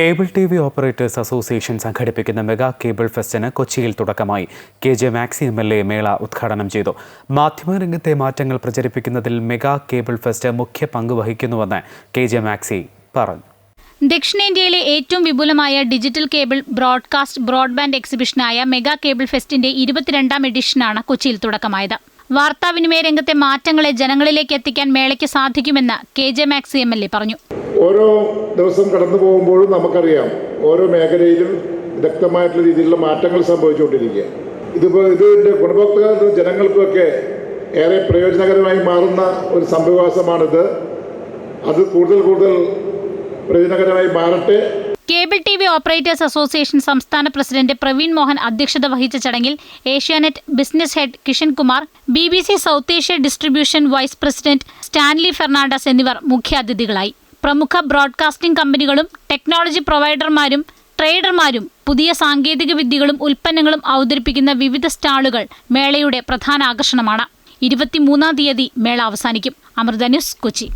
Cable T V operators association സംഘടിപ്പിക്കുന്ന mega cable ഫെസ്റ്റിന് കൊച്ചിയിൽ തുടക്കമായി. K J Maxi M L A മേള ഉദ്ഘാടനം ചെയ്തു. മാധ്യമരംഗത്തെ മാറ്റങ്ങൾ പ്രചരിപ്പിക്കുന്നതിൽ മെഗാ കേബിൾ ഫെസ്റ്റ് മുഖ്യ പങ്ക് വഹിക്കുന്നുവെന്ന് കെ ജെ മാക്സി പറഞ്ഞു. ദക്ഷിണേന്ത്യയിലെ ഏറ്റവും വിപുലമായ ഡിജിറ്റൽ കേബിൾ ബ്രോഡ്കാസ്റ്റ് ബ്രോഡ്ബാൻഡ് എക്സിബിഷനായ മെഗാ കേബിൾ ഫെസ്റ്റിന്റെ ഇരുപത്തിരണ്ടാം എഡിഷനാണ് കൊച്ചിയിൽ തുടക്കമായത്. വാർത്താവിനിമയ രംഗത്തെ മാറ്റങ്ങളെ ജനങ്ങളിലേക്ക് എത്തിക്കാൻ മേളയ്ക്ക് സാധിക്കുമെന്ന് K J Maxi M L A പറഞ്ഞു. ഓരോ ദിവസം കടന്നു പോകുമ്പോഴും നമുക്കറിയാം ഓരോ മേഖലയിലും വ്യക്തമായിട്ടുള്ള രീതിയിലുള്ള മാറ്റങ്ങൾ സംഭവിച്ചുകൊണ്ടിരിക്കുക. ഇതിപ്പോൾ ഇതിന്റെ ഗുണഭോക്താക്കൾ ജനങ്ങൾക്കൊക്കെ ഏറെ പ്രയോജനകരമായി മാറുന്ന ഒരു സംഭവവാസമാണിത്. അത് കൂടുതൽ കൂടുതൽ പ്രയോജനകരമായി മാറട്ടെ. Cable T V operators association സംസ്ഥാന പ്രസിഡന്റ് പ്രവീൺ മോഹൻ അധ്യക്ഷത വഹിച്ച ചടങ്ങിൽ Asianet business head Kishan Kumar B B C south Asia distribution vice president Stanley Fernandez എന്നിവർ മുഖ്യാതിഥികളായി. പ്രമുഖ ബ്രോഡ്കാസ്റ്റിംഗ് കമ്പനികളും ടെക്നോളജി പ്രൊവൈഡർമാരും ട്രേഡർമാരും പുതിയ സാങ്കേതിക വിദ്യകളും ഉൽപ്പന്നങ്ങളും അവതരിപ്പിക്കുന്ന വിവിധ സ്റ്റാളുകൾ മേളയുടെ പ്രധാന ആകർഷണമാണ്. ഇരുപത്തിമൂന്നാം തീയതി മേള അവസാനിക്കും. അമൃത ന്യൂസ് കൊച്ചി.